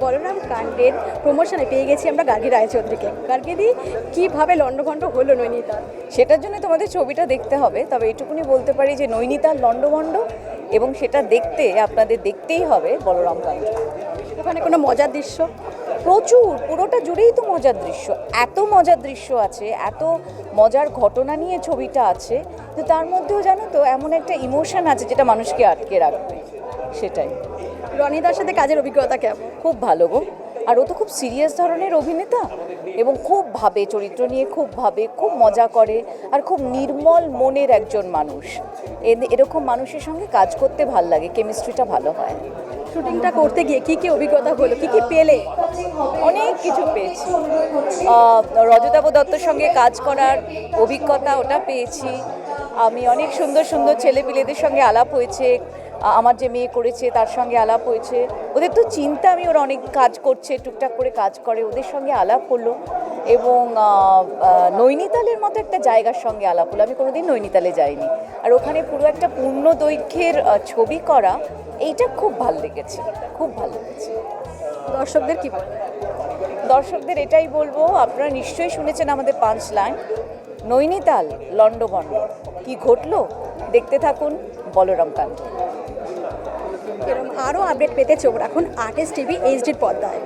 বলরাম কাণ্ডের প্রমোশনে পেয়ে গেছি আমরা গার্গী রায়চৌধুরীকে। গার্গীদি, কীভাবে লণ্ডভণ্ড হলো নৈনিতাল? সেটার জন্য তোমাদের ছবিটা দেখতে হবে, তবে এটুকুনি বলতে পারি যে নৈনিতাল লণ্ডভণ্ড এবং সেটা দেখতে, আপনাদের দেখতেই হবে বলরাম কাণ্ড। ওখানে কোনো মজার দৃশ্য? প্রচুর, পুরোটা জুড়েই তো মজার দৃশ্য। এত মজার দৃশ্য আছে, এত মজার ঘটনা নিয়ে ছবিটা আছে, তো তার মধ্যেও জানো তো, এমন একটা ইমোশন আছে যেটা মানুষকে আটকে রাখবে। সেটাই। রনিদার সাথে কাজের অভিজ্ঞতা কেমন? খুব ভালো গো। আর ও তো খুব সিরিয়াস ধরনের অভিনেতা এবং খুব ভাবে চরিত্র নিয়ে খুব ভাবে খুব মজা করে আর খুব নির্মল মনের একজন মানুষ। এরকম মানুষের সঙ্গে কাজ করতে ভালো লাগে কেমিস্ট্রিটা ভালো হয়। শুটিংটা করতে গিয়ে কি কি অভিজ্ঞতা হলো? কি কি পেলে? অনেক কিছু পেয়েছি। আহ, রজতাভ দত্তর সঙ্গে কাজ করার অভিজ্ঞতা ওটা পেয়েছি। আমি অনেক সুন্দর সুন্দর ছেলেপিলেদের সঙ্গে আলাপ হয়েছে। আমার যে মেয়ে করেছে, তার সঙ্গে আলাপ হয়েছে। ওদের তো চিন্তা আমি ওরা অনেক কাজ করছে, টুকটাক করে কাজ করে, ওদের সঙ্গে আলাপ হলো। এবং নৈনিতালের মতো একটা জায়গার সঙ্গে আলাপ হলো। আমি কোনোদিন নৈনিতালে যাইনি। আর ওখানে পুরো একটা পূর্ণ দৈর্ঘ্যের ছবি করা, এইটা খুব ভালো লেগেছে, খুব ভালো লেগেছে। দর্শকদের কি দর্শকদের এটাই বলব, আপনারা নিশ্চয়ই শুনেছেন আমাদের পাঁচ লাইন নৈনিতাল, লন্ডভণ্ড, কি ঘটলো? দেখতে থাকুন, বলরাম কান্ত। এরকম আরও আপডেট পেতে চোখ রাখুন আর্টিস্ট টিভি এইচডির পর্দায়।